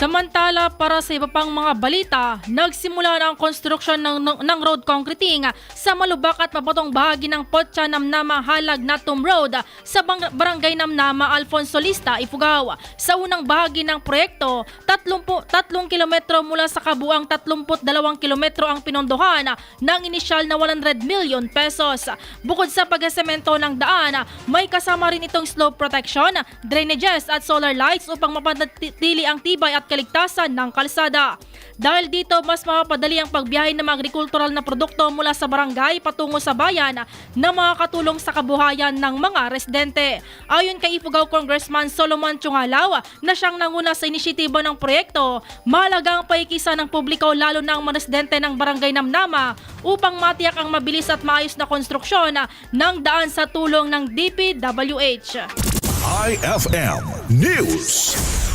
Samantala, para sa iba pang mga balita, nagsimula na ang konstruksyon ng, ng, ng road concreting sa malubak at mapatong bahagi ng Potsa Namnama Halag Natum Road sa bang, Barangay Namnama Alfonso Lista, Ifugao. Sa unang bahagi ng proyekto, 30, 3 kilometro mula sa kabuang 32 kilometro ang pinondohan ng inisyal na 100 million pesos. Bukod sa pagsemento ng daan, may kasama rin itong slope protection, drainages at solar lights upang mapanatili ang tibay at kaligtasan ng kalsada. Dahil dito, mas mapapadali ang pagbiyahe ng mga agrikultural na produkto mula sa barangay patungo sa bayan na makakatulong sa kabuhayan ng mga residente. Ayon kay Ifugao Congressman Solomon Chungalaw na siyang nanguna sa inisyatibo ng proyekto, mahalaga ang paikisa ng publiko lalo na ang mga residente ng barangay Namnama upang matiyak ang mabilis at maayos na konstruksyon ng daan sa tulong ng DPWH. IFM News.